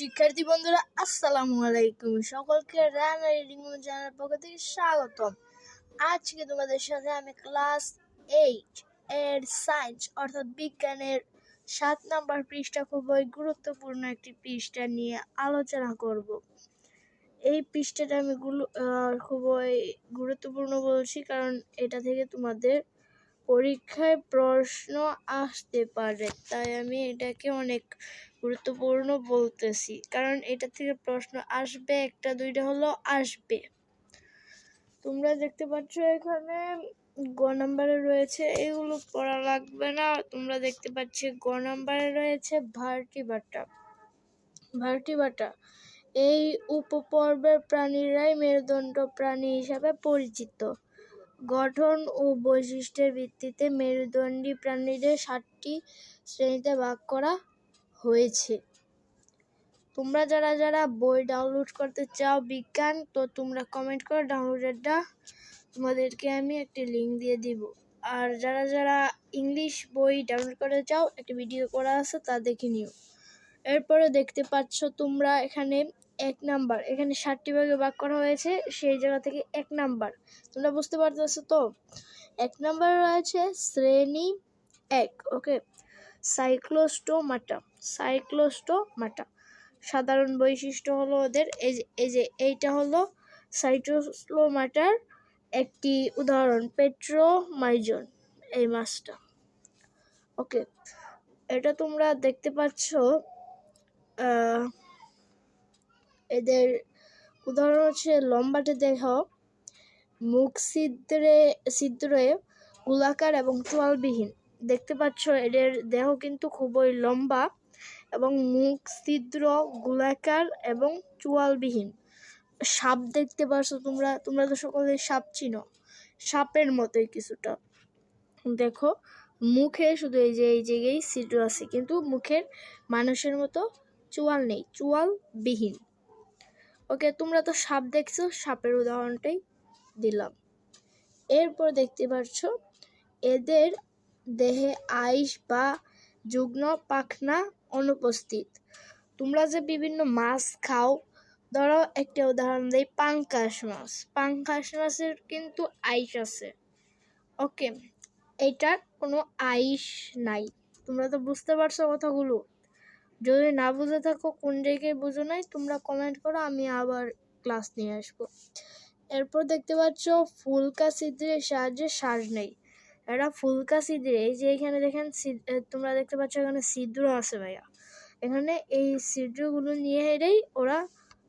শিক্ষার্থী বন্ধুরা, আসসালামু আলাইকুম। সকলকে রানা রিডিং চ্যানেলের পক্ষ থেকে স্বাগতম। আজকে তোমাদের সাথে আমি ক্লাস এইট এর সায়েন্স অর্থাৎ বিজ্ঞানের সাত নাম্বার পৃষ্ঠা খুবই গুরুত্বপূর্ণ একটি পৃষ্ঠা নিয়ে আলোচনা করব। এই পৃষ্ঠাটা আমি খুবই গুরুত্বপূর্ণ বলছি, কারণ এটা থেকে তোমাদের পরীক্ষায় প্রশ্ন আসতে পারে। তাই আমি এটাকে অনেক গুরুত্বপূর্ণ বলতেছি। কারণ এটা থেকে প্রশ্ন আসবে, একটা দুইটা হলো আসবে। তোমরা দেখতে পাচ্ছ এখানে গ নাম্বারে রয়েছে, এগুলো পড়া লাগবে না। তোমরা দেখতে পাচ্ছ গ নাম্বারে রয়েছে ভার্টিবাটা ভার্টিবাটা এই উপপর্বের প্রাণীরাই মেরুদণ্ড প্রাণী হিসাবে পরিচিত। গঠন ও বৈশিষ্ট্যের ভিত্তিতে মেরুদণ্ডী প্রাণীদের সাতটি শ্রেণীতে ভাগ করা হয়েছে। তোমরা যারা যারা বই ডাউনলোড করতে চাও বিজ্ঞান, তো তোমরা কমেন্ট করো ডাউনলোডেরটা তোমাদেরকে আমি একটি লিঙ্ক দিয়ে দিব। আর যারা যারা ইংলিশ বই ডাউনলোড করতে চাও, একটা ভিডিও করা আছে, তা দেখে নিও। এরপরে দেখতে পাচ্ছ তোমরা এখানে এক নাম্বার এখানে ষাটটি ভাগে ভাগ করা হয়েছে, সেই জায়গা থেকে এক নাম্বার তোমরা বুঝতে পারতেছো তো? এক নাম্বার রয়েছে শ্রেণি এক ওকে সাইক্লোস্টোমাটা সাইক্লোস্টোমাটা। সাধারণ বৈশিষ্ট্য হলো ওদের এই যে এই যে, এইটা হলো সাইটোস্লোমাটার একটি উদাহরণ, পেট্রোমাইজন, এই মাছটা। ওকে, এটা তোমরা দেখতে পাচ্ছ এদের উদাহরণ হচ্ছে লম্বাটে দেহ, মুখ ছিদ্রে ছিদ্রে গোলাকার এবং চোয়ালবিহীন। দেখতে পাচ্ছ, এদের দেহ কিন্তু খুবই লম্বা এবং মুখ ছিদ্র, গোলাকার এবং চোয়ালবিহীন। সাপ দেখতে পাচ্ছ তোমরা তোমরা তো সকলে সাপ চিনো। সাপের মতোই কিছুটা। দেখো, মুখে শুধু এই যে, এই জায়গায় ছিদ্র আছে, কিন্তু মুখের মানুষের মতো চোয়াল নেই, চোয়ালবিহীন। ওকে, তোমরা তো সাপ দেখছ, সাপের উদাহরণটাই দিলাম। এরপর দেখতে পাচ্ছ এদের দেহে আইস বা যুগ্ম পাখনা অনুপস্থিত। তোমরা যে বিভিন্ন মাছ খাও, ধরো একটা উদাহরণ দেই, পাঙ্কাশ মাছ। পাঙ্কাশ মাছের কিন্তু আইস আছে। ওকে এইটার কোনো আইস নাই। তোমরা তো বুঝতে পারছ কথাগুলো। যদি না বুঝে থাকো, কোন জায়গায় বুঝো নাই, তোমরা কমেন্ট করো, আমি আবার ক্লাস নিয়ে আসব। এরপর দেখতে পাচ্ছ, ফুলকা ছিদ্রের সাহায্যে শ্বাস নেই। এটা ফুলকা ছিদ্রে এই যে এখানে দেখেন তোমরা দেখতে পাচ্ছ এখানে ছিদ্র আছে ভাইয়া। এখানে এই ছিদ্রগুলো নিয়ে হেরেই ওরা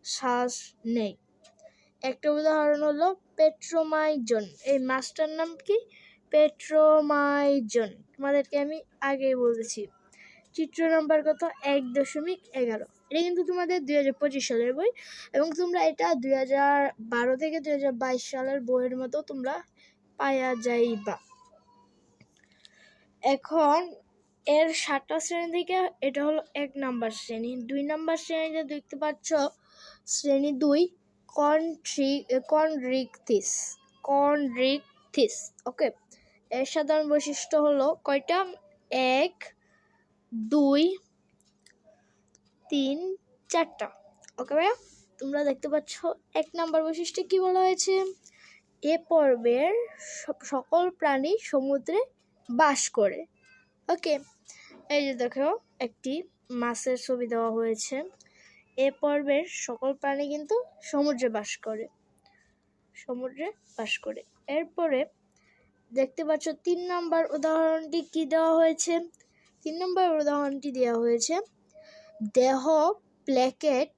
শ্বাস নেই। একটা উদাহরণ হলো পেট্রোমাইজন। এই মাছটার নাম কি? পেট্রোমাইজন। তোমাদেরকে আমি আগেই বলেছি। চিত্র নাম্বার কত? এক দশমিক এগারো। এটা কিন্তু তোমাদের দুই হাজার পঁচিশ সালের বই এবং তোমরা এটা দুই হাজার বারো থেকে দুই হাজার বাইশ সালের বইয়ের মতো তোমরা পাওয়া যাইবা। এখন এর সাতটা শ্রেণি থেকে এটা হলো এক নাম্বার শ্রেণি। দুই নাম্বার শ্রেণীতে দেখতে পাচ্ছ, শ্রেণি দুই, কন্ট্রি কনরিকথিস কনরিকথিস ওকে? এর সাধারণ বৈশিষ্ট্য হলো কয়টা? এক, দুই, তিন, চারটা। ওকে ভাইয়া? তোমরা দেখতে পাচ্ছ এক নাম্বার বৈশিষ্ট্যে কি বলা হয়েছে? এ পর্বের সকল প্রাণী সমুদ্রে বাস করে। ওকে, এই যে দেখো, একটি মাছের ছবি দেওয়া হয়েছে। এ পর্বের সকল প্রাণী কিন্তু সমুদ্রে বাস করে। সমুদ্রে বাস করে। এরপরে দেখতে পাচ্ছ, তিন নম্বর উদাহরণটি কি দেওয়া হয়েছে? তিন নম্বর উদাহরণটি দেওয়া হয়েছে, দেহ প্ল্যাকেট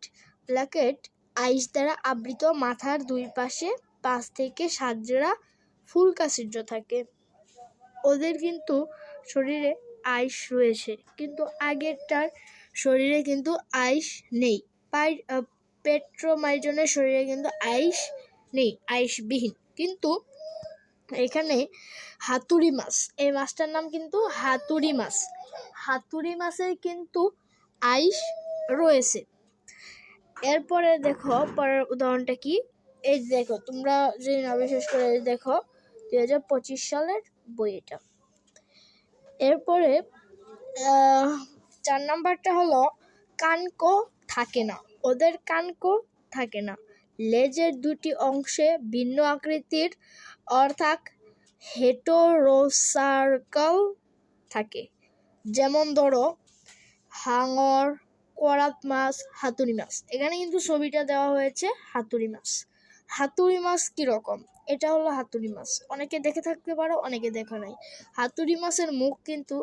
প্ল্যাকেট আইস দ্বারা আবৃত মাথার দুই পাশে পাঁচ থেকে সাত জোড়া ফুলকা ছিদ্র থাকে। ওদের কিন্তু শরীরে আইস রয়েছে। কিন্তু আগেরটার শরীরে কিন্তু আইস নেই। পাই পেট্রোমাইজনের শরীরে কিন্তু আইস নেই, আইসবিহীন। কিন্তু এখানে হাতুড়ি মাছ, এই মাছটার নাম কিন্তু হাতুড়ি মাছ। হাতুড়ি মাছের কিন্তু আইস রয়েছে। এরপরে দেখো, পরের উদাহরণটা কি? এই দেখো, তোমরা যদি না বিশেষ করে দেখো দু হাজার পঁচিশ সালের বই এটা এরপরে চার নাম্বারটা হলো, কানকো থাকে না। ওদের কানকো থাকে না। লেজের দুটি অংশে ভিন্ন আকৃতির, অর্থাৎ হেটোরোসার্কাল থাকে। যেমন ধরো, হাঙর, করাত মাছ, হাতুড়ি মাছ। এখানে কিন্তু ছবিটা দেওয়া হয়েছে হাতুড়ি মাছ। হাতুড়ি মাছ কীরকম? এটা হলো হাতুড়ি মাছ। অনেকে দেখে থাকতে পারো, অনেকে দেখা নাই। হাতুড়ি মাছের মুখ কিন্তু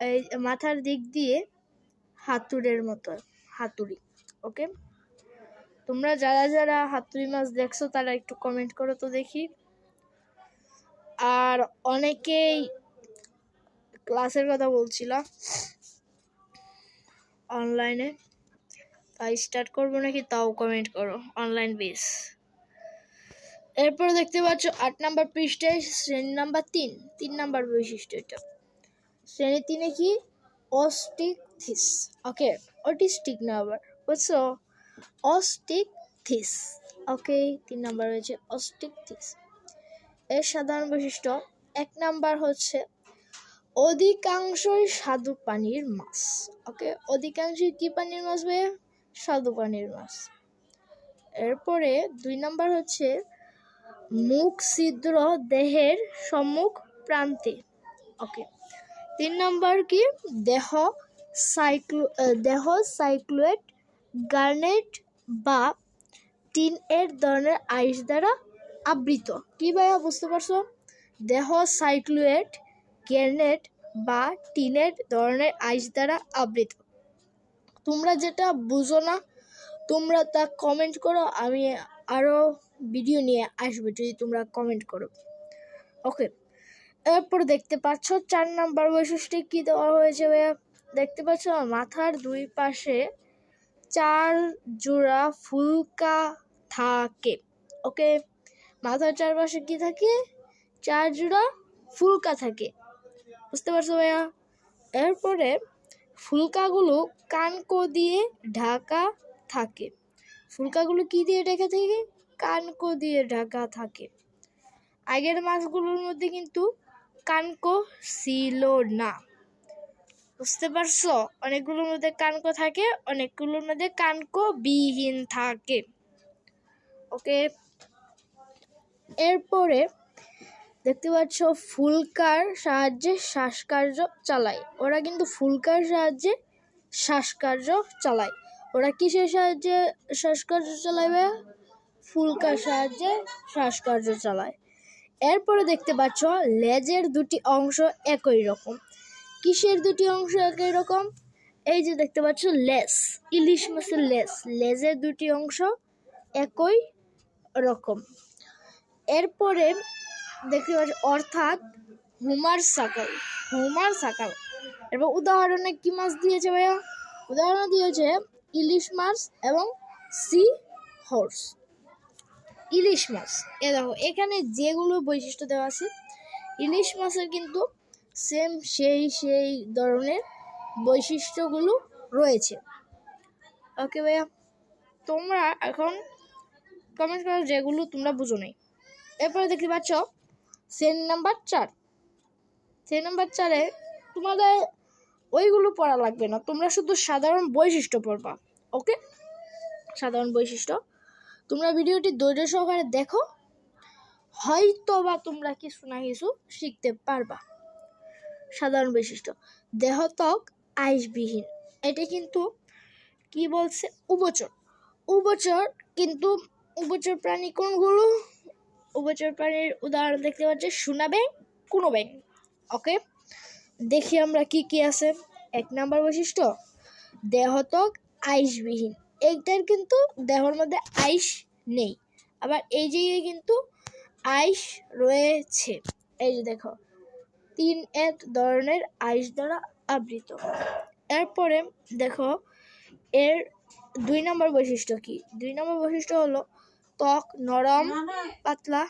এই মাথার দিক দিয়ে হাতুড়ের মতো, হাতুড়ি, ওকে? তোমরা যারা যারা হাতুড়ি মাছ দেখছ, তারা একটু কমেন্ট করো তো দেখি। আর অনেকেই ক্লাসের কথা বলছিলাম অনলাইনে তাই স্টার্ট করব নাকি? তাও কমেন্ট করো অনলাইন বেস এরপর দেখতে পাচ্ছ আট নাম্বার পৃষ্ঠায় শ্রেণি নাম্বার তিন। তিন নাম্বার বৈশিষ্ট্য এটা। শ্রেণি তিনে কি? অস্টিক অস্টিকথিস। ওকে অটিস্টিক না আবার, বুঝছ? অস্টিকথিস। ওকে তিন নাম্বার রয়েছে অস্টিকথিস। এর সাধারণ বৈশিষ্ট্য, এক নাম্বার হচ্ছে অধিকাংশই স্বাদু পানির মাছ। ওকে অধিকাংশই কি পানির মাছ ভাইয়া? স্বাদু পানির মাছ। এরপরে দুই নাম্বার হচ্ছে মুখ ছিদ্র দেহের সম্মুখ প্রান্তে। ওকে তিন নম্বর কি? দেহ সাইক্লো দেহ সাইক্লোয়েট গার্নেট বা টিন এর ধরনের আইস দ্বারা আবৃত। কি ভাইয়া, বুঝতে পারছ? দেহ সাইক্লোয়েট গ্যারনেট বা টিনের ধরনের আইস দ্বারা আবৃত। তোমরা যেটা বুঝো না, তোমরা তা কমেন্ট করো, আমি আরও ভিডিও নিয়ে আসবে যদি তোমরা কমেন্ট করো। ওকে এরপর দেখতে পাচ্ছ চার নাম্বার বৈশিষ্ট্যে কী দেওয়া হয়েছে ভাইয়া? দেখতে পাচ্ছ মাথার দুই পাশে চার জোড়া ফুলকা থাকে। ওকে মাথার চারপাশে কি থাকে? চার জোড়া ফুলকা থাকে। বুঝতে পারছ ভাইয়া? এরপরে ফুলকাগুলো কানকো দিয়ে ঢাকা থাকে। ফুলকাগুলো কি দিয়ে ঢাকা থাকে? কানকো দিয়ে ঢাকা থাকে। আগের মাছগুলোর মধ্যে কিন্তু কানকো ছিল না। বুঝতে পারছ? অনেকগুলোর মধ্যে কানকো থাকে, অনেকগুলোর মধ্যে কানকো বিহীন থাকে। ওকে? এরপরে দেখতে পাচ্ছ ফুলকার সাহায্যে শ্বাসকার্য চালায়। ওরা কিন্তু ফুলকার সাহায্যে শ্বাসকার্য চালায়। ওরা কিসের সাহায্যে শ্বাসকার্য চালাবে? ফুলকার সাহায্যে শ্বাসকার্য চালায়। এরপরে দেখতে পাচ্ছ, লেজের দুটি অংশ একই রকম। কিসের দুটি অংশ একই রকম? এই যে দেখতে পাচ্ছ লেস ইলিশ মাছের লেস লেজের দুটি অংশ একই রকম। এরপরে দেখতে পাচ্ছ, অর্থাৎ হুমার সাকাল হুমার সাকাল এরপর উদাহরণে কি মাছ দিয়েছে ভাইয়া? উদাহরণ দিয়েছে ইলিশ মাছ এবং সি হর্স। ইলিশ মাছ। এ দেখো, এখানে যেগুলো বৈশিষ্ট্য দেওয়া আছে, ইলিশ মাছের কিন্তু সেম সেই সেই ধরনের বৈশিষ্ট্যগুলো রয়েছে। ওকে ভাইয়া, তোমরা এখন কমেন্ট করো যেগুলো তোমরা বুঝো নাই। এরপরে দেখতে পাচ্ছ সেন নাম্বার চার। সেন নাম্বার চারে তোমাদের ওইগুলো পড়া লাগবে না, তোমরা শুধু সাধারণ বৈশিষ্ট্য পড়বা। ওকে সাধারণ বৈশিষ্ট্য। তোমরা ভিডিওটি ধৈর্য সহকারে দেখো হয়তো বা তোমরা কিছু না কিছু শিখতে পারবা। সাধারণ বৈশিষ্ট্য, দেহত্বক আইসবিহীন। এটা কিন্তু কি বলছে? উবচর উবচর কিন্তু উবচর প্রাণী কোনগুলো উভচর প্রাণীর উদাহরণ দেখতে পাচ্ছি সোনা ব্যাং কোনো ব্যাং ওকে? দেখি আমরা কি কি আছে। এক নাম্বার বৈশিষ্ট্য, দেহত্বক আইসবিহীন। এইটার কিন্তু দেহর মধ্যে আইস নেই। আবার এই যে কিন্তু আইস রয়েছে। এই যে দেখো তিন এক ধরনের আইস দ্বারা আবৃত। এরপরে দেখো এর দুই নম্বর বৈশিষ্ট্য কি? দুই নম্বর বৈশিষ্ট্য হলো ত্বক নরম পাতলা।